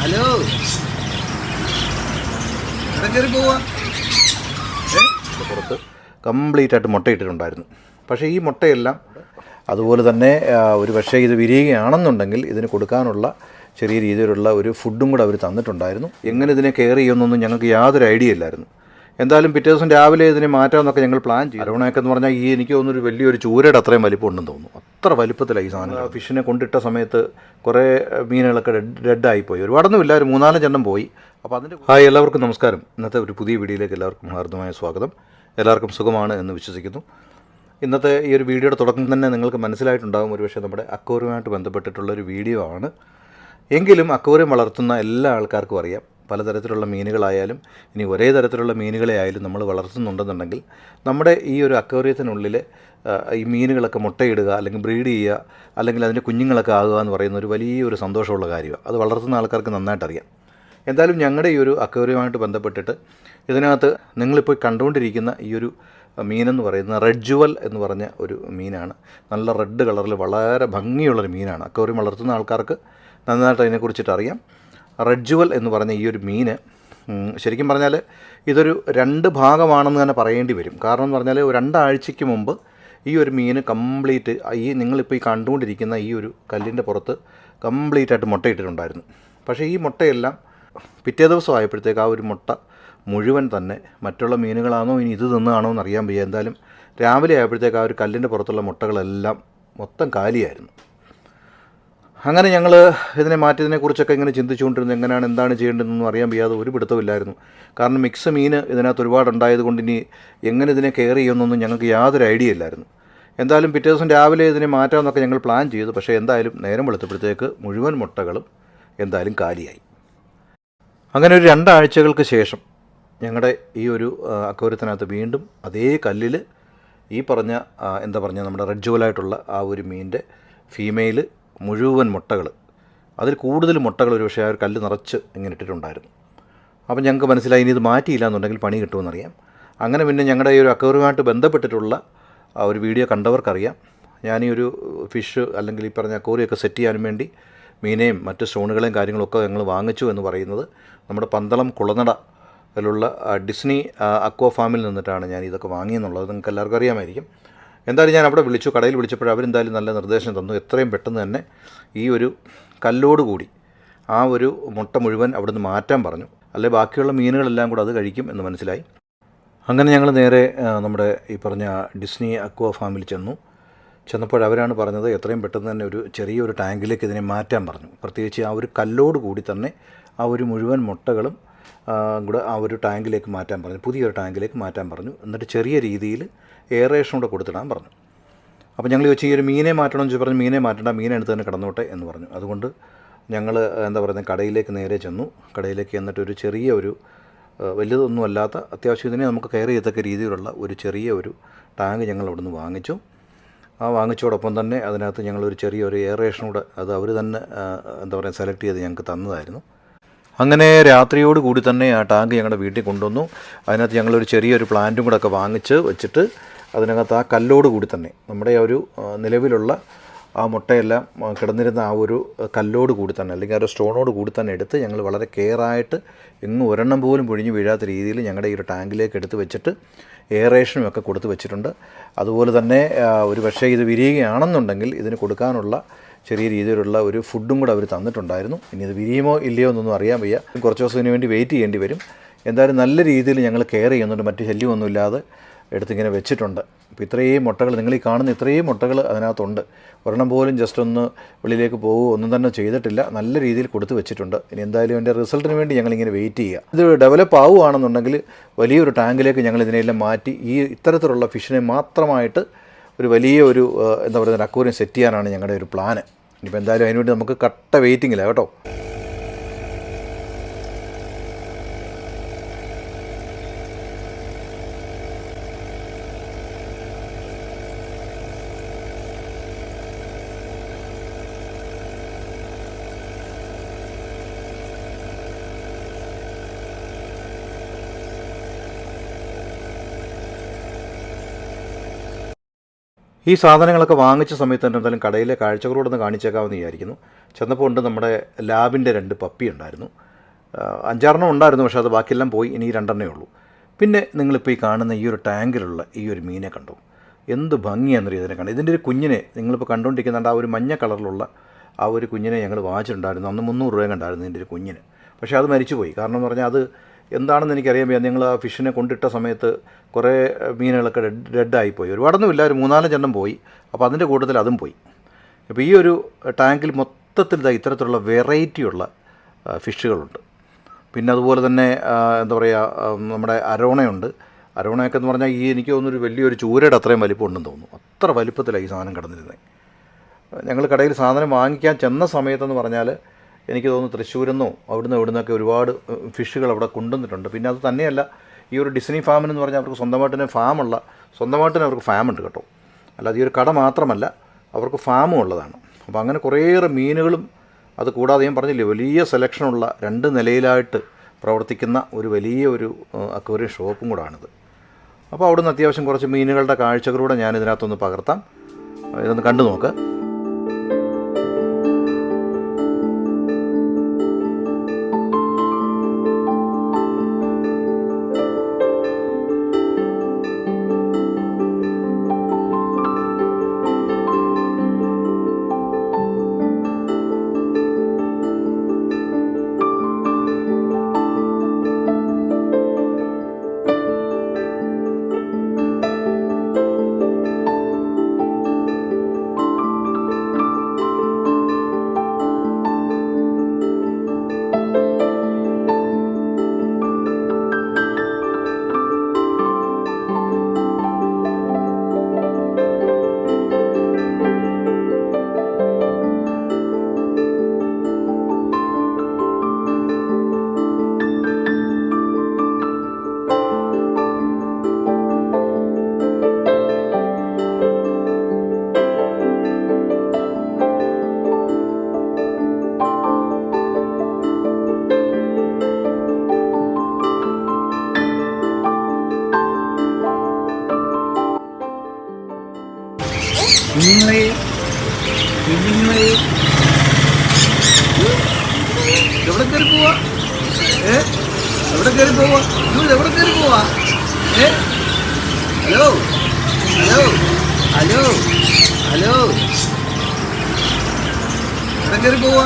Hello. പോവാ. പുറത്ത് complete ആയിട്ട് മുട്ടയിട്ടിട്ടുണ്ടായിരുന്നു പക്ഷേ ഈ മുട്ടയെല്ലാം അതുപോലെ തന്നെ ഒരു പക്ഷേ ഇത് വിരിയുകയാണെന്നുണ്ടെങ്കിൽ ഇതിന് കൊടുക്കാനുള്ള ചെറിയ രീതിയിലുള്ള ഒരു ഫുഡും കൂടെ അവർ തന്നിട്ടുണ്ടായിരുന്നു. എങ്ങനെ ഇതിനെ കെയർ ചെയ്യുമെന്നൊന്നും ഞങ്ങൾക്ക് യാതൊരു ഐഡിയ ഇല്ലായിരുന്നു. എന്തായാലും പിറ്റേ ദിവസം രാവിലെ ഇതിനെ മാറ്റാമെന്നൊക്കെ ഞങ്ങൾ പ്ലാൻ ചെയ്തു. അരവണയൊക്കെ എന്ന് പറഞ്ഞാൽ ഈ എനിക്ക് തോന്നുന്നൊരു വലിയൊരു ചൂരയുടെ അത്രയും വലിപ്പം ഉണ്ടെന്ന് തോന്നുന്നു. അത്ര വലിപ്പത്തിലായി ഈ സാധനം ഫിഷിനെ കൊണ്ടിട്ട സമയത്ത് കുറേ മീനുകളൊക്കെ ഡെഡ് പോയി ഒരുപാടൊന്നും ഇല്ല ഒരു മൂന്നാലഞ്ചെണ്ണം പോയി. അപ്പോൾ അതിന്റെ ഹായ് എല്ലാവർക്കും നമസ്കാരം. ഇന്നത്തെ ഒരു പുതിയ വീഡിയോയിലേക്ക് എല്ലാവർക്കും ഹാർദമായ സ്വാഗതം. എല്ലാവർക്കും സുഖമാണ് എന്ന് വിശ്വസിക്കുന്നു. ഇന്നത്തെ ഈ ഒരു വീഡിയോയുടെ തുടക്കം തന്നെ നിങ്ങൾക്ക് മനസ്സിലായിട്ടുണ്ടാകും ഒരുപക്ഷെ നമ്മുടെ അക്വോറിയമായിട്ട് ബന്ധപ്പെട്ടിട്ടുള്ള ഒരു വീഡിയോ ആണ്. എങ്കിലും അക്കോറിയം വളർത്തുന്ന എല്ലാ ആൾക്കാർക്കും അറിയാം. പലതരത്തിലുള്ള മീനുകളായാലും ഇനി ഒരേ തരത്തിലുള്ള മീനുകളെ ആയാലും നമ്മൾ വളർത്തുന്നുണ്ടെന്നുണ്ടെങ്കിൽ നമ്മുടെ ഈ ഒരു അക്വേറിയത്തിനുള്ളിൽ ഈ മീനുകളൊക്കെ മുട്ടയിടുക അല്ലെങ്കിൽ ബ്രീഡ് ചെയ്യുക അല്ലെങ്കിൽ അതിന്റെ കുഞ്ഞുങ്ങളൊക്കെ ആകുക എന്ന് പറയുന്ന ഒരു വലിയൊരു സന്തോഷമുള്ള കാര്യമാണ്. അത് വളർത്തുന്ന ആൾക്കാർക്ക് നന്നായിട്ടറിയാം എന്തായാലും ഞങ്ങളുടെ ഈ ഒരു അക്വേറിയമായിട്ട് ബന്ധപ്പെട്ടിട്ട് ഇതിനകത്ത് നിങ്ങളിപ്പോൾ കണ്ടുകൊണ്ടിരിക്കുന്ന ഈ ഒരു മീനെന്ന് പറയുന്നത് റെഡ് ജുവൽ എന്ന് പറഞ്ഞ ഒരു മീനാണ്. നല്ല റെഡ് കളറിൽ വളരെ ഭംഗിയുള്ളൊരു മീനാണ്. അക്വേറിയം വളർത്തുന്ന ആൾക്കാർക്ക് നന്നായിട്ട് അതിനെക്കുറിച്ചിട്ട് അറിയാം. റെഡ് ജുവൽ എന്ന് പറഞ്ഞ ഈ ഒരു മീന് ശരിക്കും പറഞ്ഞാൽ ഇതൊരു രണ്ട് ഭാഗമാണെന്ന് തന്നെ പറയേണ്ടി വരും. കാരണം എന്ന് പറഞ്ഞാൽ രണ്ടാഴ്ചയ്ക്ക് മുമ്പ് ഈ ഒരു മീന് കംപ്ലീറ്റ് ഈ നിങ്ങളിപ്പോൾ ഈ കണ്ടുകൊണ്ടിരിക്കുന്ന ഈ ഒരു കല്ലിന്റെ പുറത്ത് കംപ്ലീറ്റ് ആയിട്ട് മുട്ടയിട്ടിട്ടുണ്ടായിരുന്നു പക്ഷേ ഈ മുട്ടയെല്ലാം പിറ്റേ ദിവസം ആയപ്പോഴത്തേക്ക് ആ ഒരു മുട്ട മുഴുവൻ തന്നെ മറ്റുള്ള മീനുകളാണോ ഇനി ഇത് തിന്നാണോ എന്ന് അറിയാൻ വയ്യ. എന്തായാലും രാവിലെ ആയപ്പോഴത്തേക്ക് ആ ഒരു കല്ലിന്റെ പുറത്തുള്ള മുട്ടകളെല്ലാം മൊത്തം കാലിയായിരുന്നു. അങ്ങനെ ഞങ്ങൾ ഇതിനെ മാറ്റിയതിനെക്കുറിച്ചൊക്കെ ഇങ്ങനെ ചിന്തിച്ചുകൊണ്ടിരുന്നു എങ്ങനെയാണ് എന്താണ് ചെയ്യേണ്ടതെന്നൊന്നും അറിയാൻ വയ്യാതെ ഒരു പിടുത്തമില്ലായിരുന്നു കാരണം മിക്സ് മീൻ ഇതിനകത്ത് ഒരുപാട് ഉണ്ടായതുകൊണ്ട് ഇനി എങ്ങനെ ഇതിനെ കെയർ ചെയ്യുമെന്നൊന്നും ഞങ്ങൾക്ക് യാതൊരു ഐഡിയ ഇല്ലായിരുന്നു. എന്തായാലും പിറ്റേ ദിവസം രാവിലെ ഇതിനെ മാറ്റാമെന്നൊക്കെ ഞങ്ങൾ പ്ലാൻ ചെയ്തു. പക്ഷേ എന്തായാലും നേരം വെളുത്തപ്പോഴത്തേക്ക് മുഴുവൻ മുട്ടകളും എന്തായാലും കാലിയായി. അങ്ങനെ ഒരു രണ്ടാഴ്ചകൾക്ക് ശേഷം ഞങ്ങളുടെ ഈ ഒരു ആ, വീണ്ടും അതേ കല്ലിൽ ഈ പറഞ്ഞ എന്താ പറഞ്ഞ നമ്മുടെ റെഡ് ജുവലായിട്ടുള്ള ആ ഒരു മീനിന്റെ ഫീമെയിൽ മുഴുവൻ മുട്ടകൾ. അതിൽ കൂടുതൽ മുട്ടകൾ ഒരു പക്ഷേ ആ ഒരു കല്ല് നിറച്ച് ഇങ്ങനെ ഇട്ടിട്ടുണ്ടായിരുന്നു. അപ്പം ഞങ്ങൾക്ക് മനസ്സിലായി ഇനി ഇത് മാറ്റിയില്ല എന്നുണ്ടെങ്കിൽ പണി കിട്ടുമെന്നറിയാം. അങ്ങനെ പിന്നെ ഞങ്ങളുടെ ഈ ഒരു അക്കൗറുമായിട്ട് ബന്ധപ്പെട്ടിട്ടുള്ള ഒരു വീഡിയോ കണ്ടവർക്കറിയാം. ഞാൻ ഈ ഒരു ഫിഷ് അല്ലെങ്കിൽ ഈ പറഞ്ഞ അക്കോറിയൊക്കെ സെറ്റ് ചെയ്യാൻ വേണ്ടി മീനെയും മറ്റ് സ്റ്റോണുകളെയും കാര്യങ്ങളൊക്കെ ഞങ്ങൾ വാങ്ങിച്ചു എന്ന് പറയുന്നത് നമ്മുടെ പന്തളം കുളനട അതിലുള്ള ഡിസ്നി അക്വ ഫാമിൽ നിന്നിട്ടാണ് ഞാൻ ഇതൊക്കെ വാങ്ങിയെന്നുള്ളത്. നിങ്ങൾക്ക് എല്ലാവർക്കും അറിയാമായിരിക്കും. എന്തായാലും ഞാൻ അവിടെ വിളിച്ചു കടയിൽ വിളിച്ചപ്പോൾ അവരെന്തായാലും നല്ല നിർദ്ദേശം തന്നു. എത്രയും പെട്ടെന്ന് തന്നെ ഈ ഒരു കല്ലോട് കൂടി ആ ഒരു മുട്ട മുഴുവൻ അവിടുന്ന് മാറ്റാൻ പറഞ്ഞു. അല്ലെ ബാക്കിയുള്ള മീനുകളെല്ലാം കൂടെ അത് കഴിക്കും എന്ന് മനസ്സിലായി. അങ്ങനെ ഞങ്ങൾ നേരെ നമ്മുടെ ഈ പറഞ്ഞ ഡിസ്നി അക്വ ഫാമിൽ ചെന്നു. ചെന്നപ്പോൾ അവരാണ് പറഞ്ഞത് എത്രയും പെട്ടെന്ന് തന്നെ ഒരു ചെറിയൊരു ടാങ്കിലേക്ക് ഇതിനെ മാറ്റാൻ പറഞ്ഞു. പ്രത്യേകിച്ച് ആ ഒരു കല്ലോട് കൂടി തന്നെ ആ ഒരു മുഴുവൻ മുട്ടകളും കൂടെ ആ ഒരു ടാങ്കിലേക്ക് മാറ്റാൻ പറഞ്ഞു പുതിയൊരു ടാങ്കിലേക്ക് മാറ്റാൻ പറഞ്ഞു. എന്നിട്ട് ചെറിയ രീതിയിൽ എയറേഷൻ കൂടെ കൊടുത്തിടാൻ പറഞ്ഞു. അപ്പോൾ ഞങ്ങൾ ചോദിച്ചു ഈ ഒരു മീനെ മാറ്റണമെന്ന് ചോദിച്ചു. പറഞ്ഞു മീനെ മാറ്റണ്ട മീനെ എടുത്ത് തന്നെ കിടന്നോട്ടെ എന്ന് പറഞ്ഞു. അതുകൊണ്ട് ഞങ്ങൾ എന്താ പറയുന്നത് കടയിലേക്ക് നേരെ ചെന്നു. കടയിലേക്ക് എന്നിട്ട് ഒരു ചെറിയ ഒരു വലിയതൊന്നും അല്ലാത്ത അത്യാവശ്യം ഇതിനെ നമുക്ക് കയറി ചെയ്യത്തക്ക രീതിയിലുള്ള ഒരു ചെറിയ ഒരു ടാങ്ക് ഞങ്ങൾ അവിടെ നിന്ന് വാങ്ങിച്ചു. ആ വാങ്ങിച്ചോടൊപ്പം തന്നെ അതിനകത്ത് ഞങ്ങളൊരു ചെറിയൊരു എയറേഷൻ കൂടെ അത് അവർ തന്നെ എന്താ പറയുക സെലക്ട് ചെയ്ത് ഞങ്ങൾക്ക് തന്നതായിരുന്നു. അങ്ങനെ രാത്രിയോട് കൂടി തന്നെ ആ ടാങ്ക് ഞങ്ങളുടെ വീട്ടിൽ കൊണ്ടുവന്നു. അതിനകത്ത് ഞങ്ങളൊരു ചെറിയൊരു പ്ലാന്റും കൂടെ ഒക്കെ വാങ്ങിച്ച് വെച്ചിട്ട് അതിനകത്ത് ആ കല്ലോട് കൂടി തന്നെ നമ്മുടെ ആ ഒരു നിലവിലുള്ള ആ മുട്ടയെല്ലാം കിടന്നിരുന്ന ആ ഒരു കല്ലോട് കൂടി തന്നെ അല്ലെങ്കിൽ ആ ഒരു സ്റ്റോണോട് കൂടി തന്നെ എടുത്ത് ഞങ്ങൾ വളരെ കെയറായിട്ട് എങ്ങും ഒരെണ്ണം പോലും പൊഴിഞ്ഞു വീഴാത്ത രീതിയിൽ ഞങ്ങളുടെ ഈ ഒരു ടാങ്കിലേക്ക് എടുത്ത് വെച്ചിട്ട് എയറേഷനും ഒക്കെ കൊടുത്ത് വെച്ചിട്ടുണ്ട്. അതുപോലെ തന്നെ ഒരു പക്ഷേ ഇത് വിരിയുകയാണെന്നുണ്ടെങ്കിൽ ഇതിന് കൊടുക്കാനുള്ള ചെറിയ രീതിയിലുള്ള ഒരു ഫുഡും കൂടെ അവർ തന്നിട്ടുണ്ടായിരുന്നു. ഇനി ഇത് വിരിയുമോ ഇല്ലയോ എന്നൊന്നും അറിയാൻ വയ്യ. കുറച്ച് ദിവസത്തിന് വേണ്ടി വെയിറ്റ് ചെയ്യേണ്ടി വരും. എന്തായാലും നല്ല രീതിയിൽ ഞങ്ങൾ കെയർ ചെയ്യുന്നുണ്ട്. മറ്റ് ശല്യമൊന്നുമില്ലാതെ എടുത്തിങ്ങനെ വെച്ചിട്ടുണ്ട്. അപ്പോൾ ഇത്രയും മുട്ടകൾ നിങ്ങൾ ഈ കാണുന്ന ഇത്രയും മുട്ടകൾ അതിനകത്തുണ്ട്. ഒരെണ്ണം പോലും ജസ്റ്റ് ഒന്ന് വെളിയിലേക്ക് പോകുമോ ഒന്നും തന്നെ ചെയ്തിട്ടില്ല. നല്ല രീതിയിൽ കൊടുത്തു വെച്ചിട്ടുണ്ട്. ഇനി എന്തായാലും എന്റെ റിസൾട്ടിന് വേണ്ടി ഞങ്ങളിങ്ങനെ വെയിറ്റ് ചെയ്യുക. ഇത് ഡെവലപ്പ് ആവുകയാണെന്നുണ്ടെങ്കിൽ വലിയൊരു ടാങ്കിലേക്ക് ഞങ്ങൾ ഇതിനെല്ലാം മാറ്റി ഈ ഇത്തരത്തിലുള്ള ഫിഷിനെ മാത്രമായിട്ട് ഒരു വലിയ ഒരു എന്താ പറയുക അക്വോറിയം സെറ്റ് ചെയ്യാനാണ് ഞങ്ങളുടെ ഒരു പ്ലാന് ഇനിയിപ്പോൾ എന്തായാലും അതിനുവേണ്ടി നമുക്ക് കട്ട വെയിറ്റിങ്ങില്ല കേട്ടോ. ഈ സാധനങ്ങളൊക്കെ വാങ്ങിച്ച സമയത്ത് തന്നെ എന്തായാലും കടയിലെ കാഴ്ചകളോടൊന്ന് കാണിച്ചേക്കാമെന്ന് വിചാരിക്കുന്നു. ചെന്നപ്പോൾ ഉണ്ട് നമ്മുടെ ലാബിന്റെ രണ്ട് പപ്പി ഉണ്ടായിരുന്നു. അഞ്ചാറെണ്ണം ഉണ്ടായിരുന്നു പക്ഷേ അത് ബാക്കിയെല്ലാം പോയി. ഇനി രണ്ടെണ്ണേ ഉള്ളൂ. പിന്നെ നിങ്ങളിപ്പോൾ ഈ കാണുന്ന ഈ ഒരു ടാങ്കിലുള്ള ഈ ഒരു മീനെ കണ്ടു. എന്ത് ഭംഗിയാണെന്നറിയോ ഇതിനെ കണ്ടു. ഇതിന്റെ ഒരു കുഞ്ഞിനെ നിങ്ങളിപ്പോൾ കണ്ടുകൊണ്ടിരിക്കുന്നുണ്ട് ആ ഒരു മഞ്ഞ കളറിലുള്ള ആ ഒരു കുഞ്ഞിനെ ഞങ്ങൾ വാങ്ങിച്ചിട്ടുണ്ടായിരുന്നു. അന്ന് മുന്നൂറ് രൂപ കണ്ടായിരുന്നു ഇതിന്റെ ഒരു കുഞ്ഞിന്. പക്ഷേ അത് മരിച്ചുപോയി. കാരണം എന്ന് പറഞ്ഞാൽ അത് എന്താണെന്ന് എനിക്കറിയാൻ വയ്യ. നിങ്ങൾ ആ ഫിഷിനെ കൊണ്ടിട്ട സമയത്ത് കുറേ മീനുകളൊക്കെ ഡെഡ് ഡെഡായിപ്പോയി ഒരുപാടൊന്നുമില്ല ഒരു മൂന്നാലഞ്ചെണ്ണം പോയി. അപ്പോൾ അതിന്റെ കൂട്ടത്തിൽ അതും പോയി. അപ്പോൾ ഈ ഒരു ടാങ്കിൽ മൊത്തത്തിൽ ഇതാ ഇത്തരത്തിലുള്ള വെറൈറ്റിയുള്ള ഫിഷുകളുണ്ട്. പിന്നെ അതുപോലെ തന്നെ എന്താ പറയുക നമ്മുടെ അരോണയുണ്ട്. അരോണയൊക്കെ എന്ന് പറഞ്ഞാൽ ഈ എനിക്ക് തോന്നുന്നൊരു വലിയൊരു ചൂരയുടെ അത്രയും വലിപ്പം ഉണ്ടെന്ന് തോന്നുന്നു. അത്ര വലിപ്പത്തിലാണ് ഈ സാധനം കിടന്നിരുന്നത് ഞങ്ങൾ കടയിൽ സാധനം വാങ്ങിക്കാൻ ചെന്ന സമയത്തെന്ന് പറഞ്ഞാൽ എനിക്ക് തോന്നുന്നു തൃശ്ശൂരെന്നോ അവിടുന്ന് ഇവിടുന്നൊക്കെ ഒരുപാട് ഫിഷുകൾ അവിടെ കൊണ്ടുവന്നിട്ടുണ്ട്. പിന്നെ അത് തന്നെയല്ല ഈ ഒരു ഡിസ്നി ഫാമിനെന്ന് പറഞ്ഞാൽ അവർക്ക് സ്വന്തമായിട്ട് തന്നെ ഫാമുള്ള സ്വന്തമായിട്ട് തന്നെ അവർക്ക് ഫാമുണ്ട് കേട്ടോ. അല്ലാതെ ഈ ഒരു കട മാത്രമല്ല അവർക്ക് ഫാമും ഉള്ളതാണ്. അപ്പോൾ അങ്ങനെ കുറേയേറെ മീനുകളും അത് കൂടാതെ ഞാൻ പറഞ്ഞില്ലേ വലിയ സെലക്ഷനുള്ള രണ്ട് നിലയിലായിട്ട് പ്രവർത്തിക്കുന്ന ഒരു വലിയ ഒരു അക്വേറിയം ഷോപ്പും കൂടാണിത്. അപ്പോൾ അവിടുന്ന് അത്യാവശ്യം കുറച്ച് മീനുകളുടെ കാഴ്ചകളൂടെ ഞാൻ ഇതിനകത്തൊന്ന് പകർത്താം. ഇതൊന്ന് കണ്ടു നോക്ക് കുഞ്ഞുങ്ങളെ കുഞ്ഞുങ്ങളെ എവിടെ കയറി പോവാ? ഏ? എവിടെ കയറി പോവാ? ഇത് എവിടെ കയറി പോവാ? ഏ? ഹലോ? ഹലോ? ഹലോ? ഹലോ? എവിടെ കയറി പോവാ?